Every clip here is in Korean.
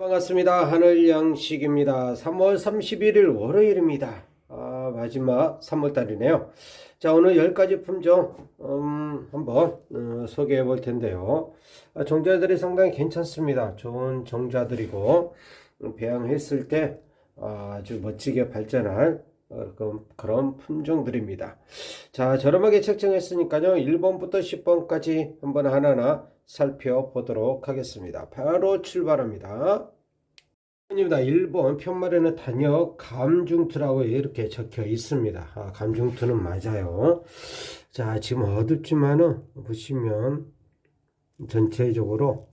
반갑습니다. 하늘 양식입니다. 3월 31일 월요일입니다. 아, 마지막 3월달이네요. 자, 오늘 10가지 품종, 음, 한번, 어, 소개해 볼 텐데요. 아, 종자들이 상당히 괜찮습니다. 좋은 종자들이고, 음, 배양했을 때 아주 멋지게 발전할 어, 그런, 그런 품종들입니다. 자, 저렴하게 책정했으니까요. 1번부터 10번까지 한번 하나하나 살펴보도록 하겠습니다. 바로 출발합니다. 입니다. 1번 편말에는 단역 감중투라고 이렇게 적혀 있습니다. 아, 감중투는 맞아요. 자, 지금 어둡지만은 보시면 전체적으로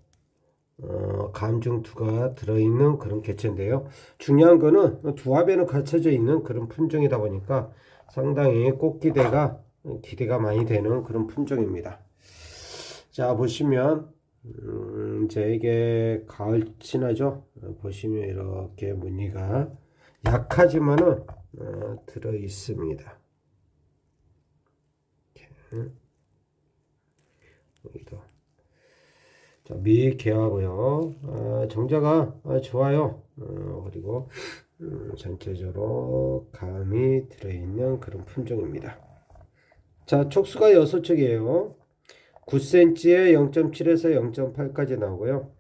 어, 감중투가 들어있는 그런 개체인데요. 중요한 거는 두 합에는 갖춰져 있는 그런 품종이다 보니까 상당히 꽃기대가 기대가 많이 되는 그런 품종입니다. 자 보시면 음, 이제 이게 가을. 어, 보시면 이렇게 무늬가 약하지만은 어, 들어 있습니다. 여기도 자, 미개하고요. 아, 정자가 아, 좋아요. 어, 그리고 음, 전체적으로 감이 들어있는 그런 품종입니다. 자, 촉수가 6촉이에요. 9cm에 0.7에서 0.8까지 나오고요.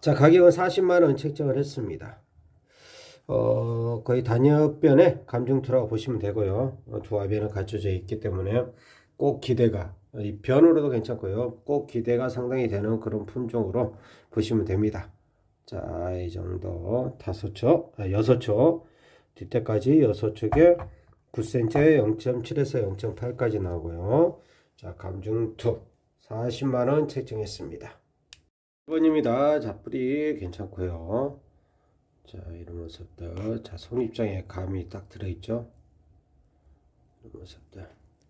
자, 가격은 40만원 책정을 했습니다. 어, 거의 단엽변에 감중투라고 보시면 되고요. 어, 두 합에는 갖춰져 있기 때문에 꼭 기대가 이 변으로도 괜찮고요. 꼭 기대가 상당히 되는 그런 품종으로 보시면 됩니다. 자, 이 정도 다섯 촉, 아, 여섯 촉, 뒷대까지 여섯 촉에 9cm에 0.7에서 0.8까지 나오고요. 자, 감중투 40만원 책정했습니다. 1번입니다. 자, 뿌리 괜찮고요. 자, 이런 모습들. 자, 손 입장에 감이 딱 들어있죠. 이런 모습들.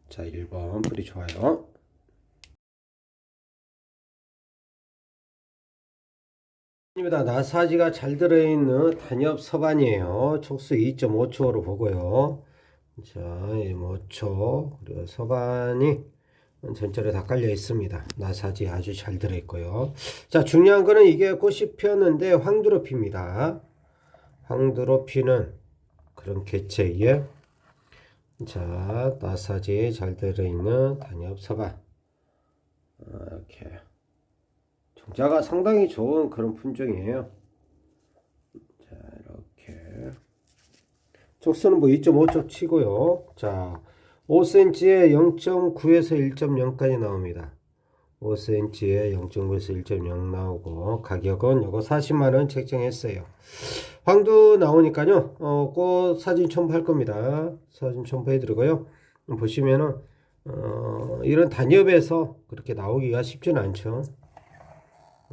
자, 1번 뿌리 좋아요. 입니다. 나사지가 잘 들어있는 단엽 서반이에요. 촉수 2.5초로 보고요. 자, 5초 그리고 서반이 전체로 다 깔려 있습니다. 나사지 아주 잘 들어있고요. 자, 중요한 거는 이게 꽃이 피었는데 황두로 핍니다. 황두로 피는 그런 개체에 자, 나사지 잘 들어있는 단엽 서반 이렇게 종자가 상당히 좋은 그런 품종이에요. 자, 이렇게 촉수는 뭐 2.5촉 치고요. 자, 5cm에 0.9에서 1.0까지 나옵니다. 5cm에 0.9에서 1.0 나오고 가격은 요거 40만원 책정했어요. 황도 나오니까요. 어, 꽃 사진 첨부할 겁니다. 사진 첨부해 드리고요. 보시면은 어, 이런 단엽에서 그렇게 나오기가 쉽지는 않죠.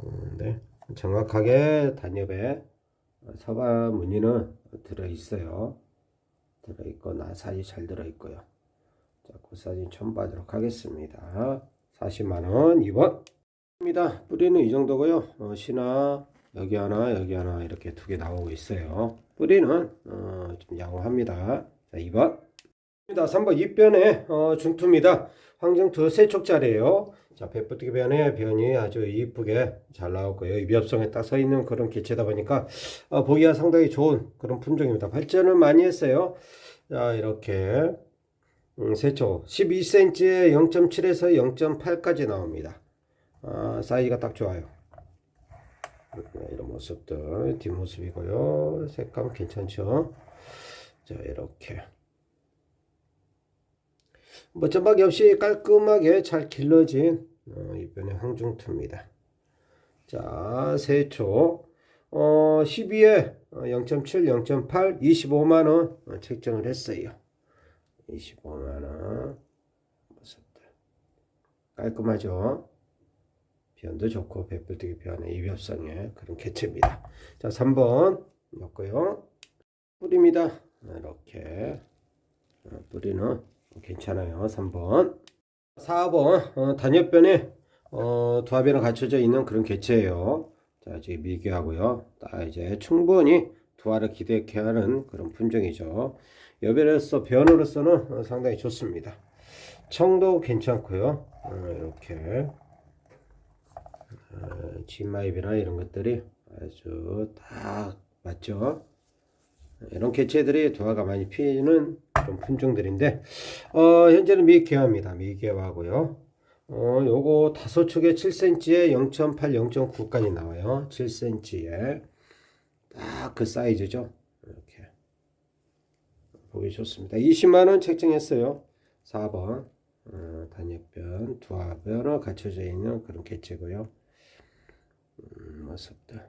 음, 네. 정확하게 단엽에 서반 무늬는 들어 있어요. 들어 있고 나사지 잘 들어 있고요. 자, 그 사진 첨부하도록 하겠습니다. 40만 원 2번. 입니다. 뿌리는 이 정도고요. 어, 신화 여기 하나 여기 하나 이렇게 두 개 나오고 있어요. 뿌리는 어, 좀 양호합니다. 자, 2번. 입니다. 3번 입변에 어, 중투입니다. 황정투 세 촉짜리예요. 자, 배뿌뜨기 변에 변이 아주 이쁘게 잘 나왔고요. 이 엽성에 딱 서 있는 그런 개체다 보니까 어, 보기가 상당히 좋은 그런 품종입니다. 발전을 많이 했어요. 자, 이렇게 음, 세초 12cm에 0.7에서 0.8까지 나옵니다. 아, 사이즈가 딱 좋아요. 네, 이런 모습들 뒷모습이고요. 색감 괜찮죠? 자, 이렇게 뭐 점박이 없이 깔끔하게 잘 길러진 어, 이변의 황중투입니다. 자, 세초 어, 12에 0.7, 0.8, 25만 원 어, 책정을 했어요. 25만 원 모습들 깔끔하죠. 변도 좋고 배불뜨기 변의 이벽성의 그런 개체입니다. 자, 3번 넣고요. 뿌립니다. 이렇게 어, 뿌리는 괜찮아요. 3번. 4번 어, 단엽변에 어, 두 합에는 갖춰져 있는 그런 개체예요. 자, 이제 미개하고요. 딱 이제 충분히 두 알을 기대케 하는 그런 품종이죠. 여별로서 변으로서는 어, 상당히 좋습니다. 청도 괜찮고요. 어, 이렇게 어, 진마입이나 이런 것들이 아주 딱 맞죠. 이런 개체들이 두화가 많이 피는 그런 품종들인데 어, 현재는 미개화입니다. 미개화고요. 어, 요거 다섯 축에 7cm에 0.8, 0.9까지 나와요. 7cm에 딱 그 사이즈죠. 이렇게 보기 좋습니다. 20만 원 책정했어요. 4번 어, 단엽변, 두화변으로 갖춰져 있는 그런 개체고요. 음, 모습들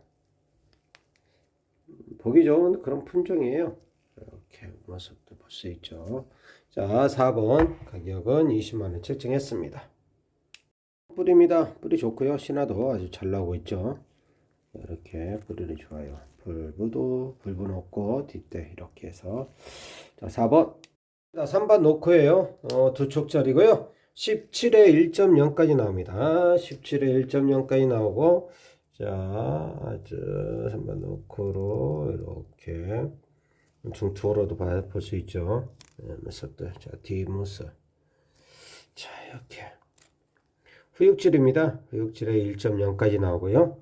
보기 좋은 그런 품종이에요. 이렇게 모습도 볼 수 있죠. 자, 4번 가격은 20만 원 책정했습니다. 뿌리입니다. 뿌리 좋고요. 신화도 아주 잘 나오고 있죠. 이렇게 뿌리는 좋아요. 불부도 불부 높고 뒷대 이렇게 해서 자 4번 자 3번 노크예요. 어, 두 촉짜리고요. 17에 1.0까지 나옵니다. 17에 1.0까지 나오고 자 아주 3번 노크로 이렇게 중투어로도 볼 수 있죠. 네, 모습들 자 뒷모습 자 이렇게 후육질입니다. 후육질에 1.0까지 나오고요.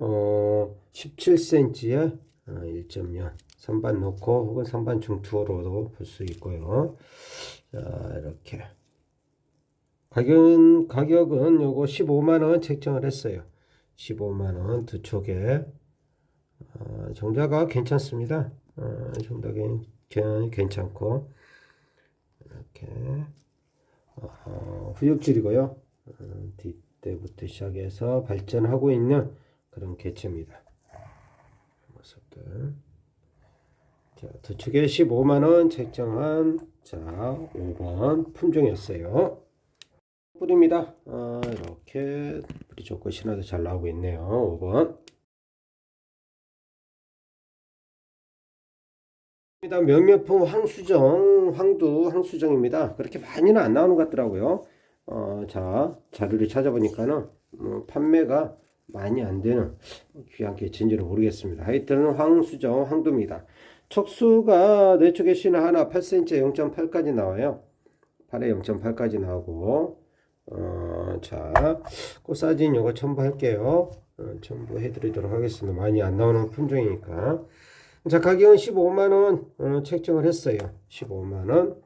어, 17cm에 1.0 선반 놓고 혹은 선반 중투어로도 볼 수 있고요. 자, 이렇게 가격은 가격은 요거 15만 원 책정을 했어요. 15만 원 두 촉에 어, 정자가 괜찮습니다. 어, 정자 괜, 괜찮고 이렇게 어, 후육질이고요. 어, 뒷대부터 시작해서 발전하고 있는 그런 개체입니다. 모습들. 자, 두 축에 15만원 책정한 자 5번 품종이었어요. 뿌리입니다. 아, 이렇게 뿌리 좋고 신화도 잘 나오고 있네요. 5번. 몇몇품 황수정, 황두, 황수정입니다. 그렇게 많이는 안 나오는 것 같더라고요. 어, 자, 자료를 찾아보니까는 뭐 판매가 많이 안 되는 귀한 개체인지는 모르겠습니다. 하여튼 황수정, 황두입니다. 촉수가 내 쪽에 신화 하나 8cm 0.8까지 나와요. 8에 0.8까지 나오고 어, 자, 꽃사진 요거 첨부할게요. 어, 첨부해드리도록 하겠습니다. 많이 안 나오는 품종이니까. 자, 가격은 15만원 어, 책정을 했어요. 15만원.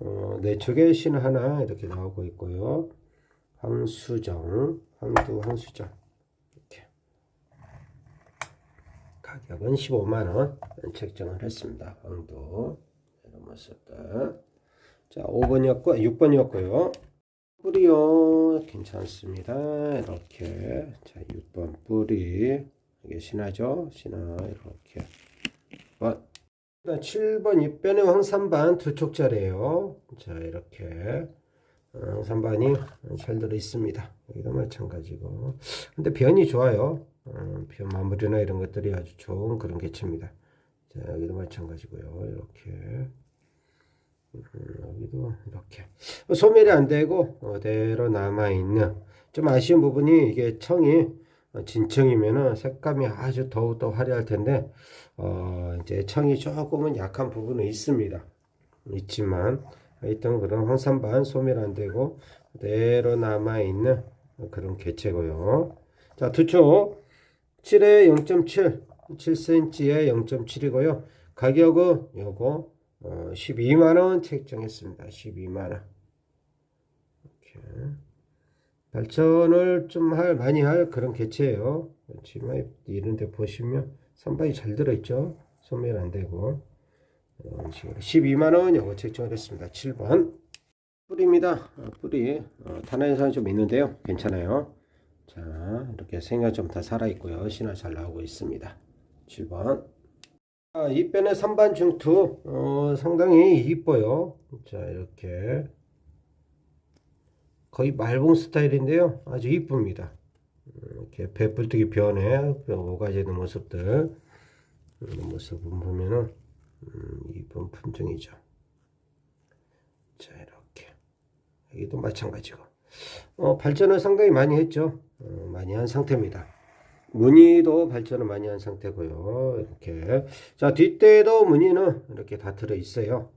어, 내 쪽에 신 하나 이렇게 나오고 있고요. 황수정, 황두, 황수정. 이렇게. 가격은 15만원 책정을 했습니다. 황두. 이런 모습들. 자, 5번이었고, 6번이었고요. 뿌리요. 괜찮습니다. 이렇게. 자, 6번 뿌리. 이게 신하죠? 신하. 이렇게. 7번 입변의 황산반 두 촉짜리예요. 자 이렇게 어, 황산반이 잘 들어 있습니다. 여기도 마찬가지고. 근데 변이 좋아요. 어, 변 마무리나 이런 것들이 아주 좋은 그런 개체입니다. 자 여기도 마찬가지고요. 이렇게 음, 여기도 이렇게 소멸이 안 되고 그대로 남아 있는 좀 아쉬운 부분이 이게 청이 어, 진청이면은 색감이 아주 더욱더 화려할 텐데 어 이제 청이 조금은 약한 부분은 있습니다. 있지만 하여튼 그런 황산반 소멸 안 되고 그대로 남아 있는 그런 개체고요. 자, 두초 7에 0.7, 7cm에 0.7이고요. 가격은 요거 어, 12만 원 책정했습니다. 12만 원. 이렇게. 발전을 좀 할, 많이 할 그런 개체예요. 치마 이런 데 보시면 선반이 잘 들어있죠. 소멸 안 되고. 이런 식으로 12만 원 요거 책정을 했습니다. 7번. 뿌리입니다. 어, 뿌리. 어, 탄화현상이 좀 있는데요. 괜찮아요. 자, 이렇게 생각 좀 다 살아 있고요. 신화 잘 나오고 있습니다. 7번. 아, 이변의 선반 중투. 어, 상당히 이뻐요. 자, 이렇게. 거의 말봉 스타일인데요. 아주 이쁩니다. 이렇게 배불뚝이 변해 오가지는 모습들 이런 모습을 보면은 음, 이쁜 품종이죠. 자 이렇게 여기도 마찬가지고 어, 발전을 상당히 많이 했죠. 어, 많이 한 상태입니다. 무늬도 발전을 많이 한 상태고요. 이렇게 자 뒷대도 무늬는 이렇게 다 들어 있어요.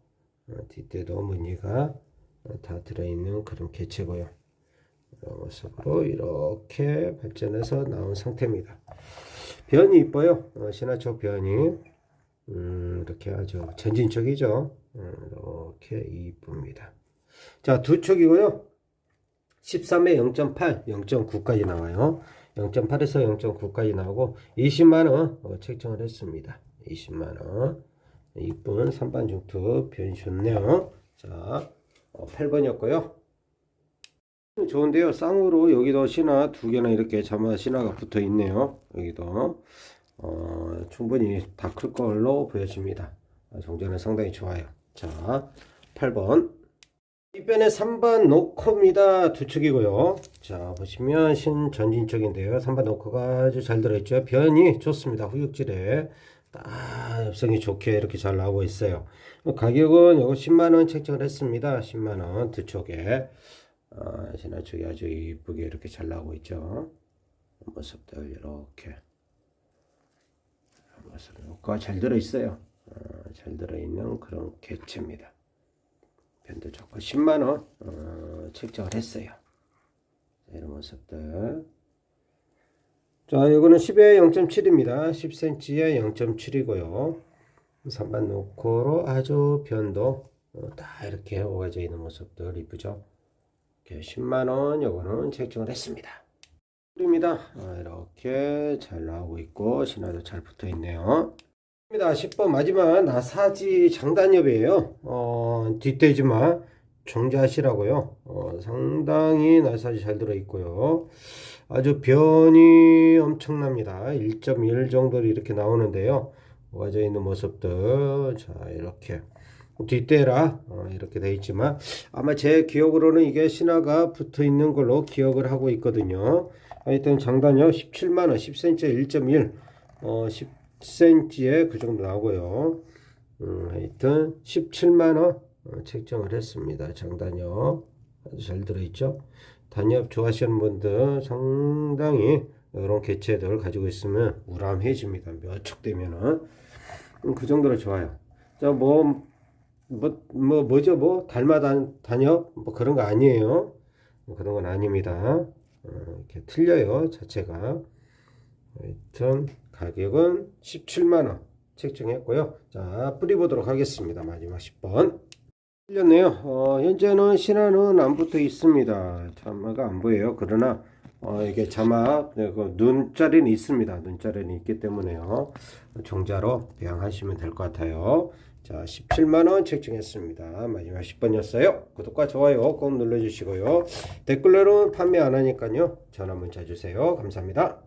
어, 뒷대도 무늬가 다 들어있는 그런 개체고요. 이런 모습으로 이렇게 발전해서 나온 상태입니다. 변이 이뻐요. 어, 신화초 변이 음, 이렇게 아주 전진적이죠. 음, 이렇게 이쁩니다. 자, 두 촉이고요. 13에 0.8, 0.9까지 나와요. 0.8에서 0.9까지 나오고 20만 원 어, 책정을 했습니다. 20만 원. 이쁜 선반 중투 변이 좋네요. 자, 어, 8번이었고요. 좋은데요. 쌍으로 여기도 신화 두 개나 이렇게 자마 신화가 붙어 있네요. 여기도 어, 충분히 다 클 걸로 보여집니다. 아, 종자는 상당히 좋아요. 자, 8번. 이변에 3번 노코입니다. 두 축이고요. 자, 보시면 신전진적인데요. 3번 노코가 아주 잘 들어있죠. 변이 좋습니다. 후육질에 딱 엽성이 좋게 이렇게 잘 나오고 있어요. 가격은 요거 10만원 책정을 했습니다. 10만원 두 쪽에. 어, 신화축이 아주 이쁘게 이렇게 잘 나오고 있죠. 모습들 이렇게. 모습 효과가 잘 들어있어요. 어, 잘 들어있는 그런 객체입니다. 변도 좋고 10만원 어, 책정을 했어요. 자, 이런 모습들. 자, 이거는 10에 0.7입니다. 10cm에 0.7이고요. 3반 노코로 아주 변도 어, 다 이렇게 오가져 있는 모습들 이쁘죠? 이렇게 10만원 요거는 책정을 했습니다. 입니다. 아, 이렇게 잘 나오고 있고 신화도 잘 붙어 있네요. 입니다. 10번 마지막 나사지 장단엽이에요. 어, 뒷대지만 정자시라고요. 어, 상당히 나사지 잘 들어 있고요. 아주 변이 엄청납니다. 1.1 정도로 이렇게 나오는데요. 모아져 있는 모습들 자 이렇게 뒷대라 어, 이렇게 돼 있지만 아마 제 기억으로는 이게 신화가 붙어 있는 걸로 기억을 하고 있거든요. 하여튼 장단요 17만 원 10cm 1.1 어, 10cm에 그 정도 나오고요. 음, 하여튼 17만원 어, 책정을 했습니다. 장단요 아주 잘 들어있죠. 단엽 좋아하시는 분들 상당히 이런 개체들 가지고 있으면 우람해집니다. 몇촉 되면은 음, 그 정도로 좋아요. 자, 뭐, 뭐, 뭐, 뭐죠? 뭐, 닮아단, 단엽? 뭐 그런 거 아니에요. 뭐 그런 건 아닙니다. 어, 이렇게 틀려요. 자체가. 하여튼, 가격은 17만원 책정했고요. 자, 뿌리 보도록 하겠습니다. 마지막 10번. 틀렸네요. 어, 현재는 신화는 안 붙어 있습니다. 자마가 안 보여요. 그러나 어, 이게 자마 그 눈자리는 있습니다. 눈자리는 있기 때문에요. 종자로 배양하시면 될 것 같아요. 자, 17만 원 책정했습니다. 마지막 10번이었어요. 구독과 좋아요 꼭 눌러주시고요. 댓글로는 판매 안 하니까요. 전화 문자 주세요. 감사합니다.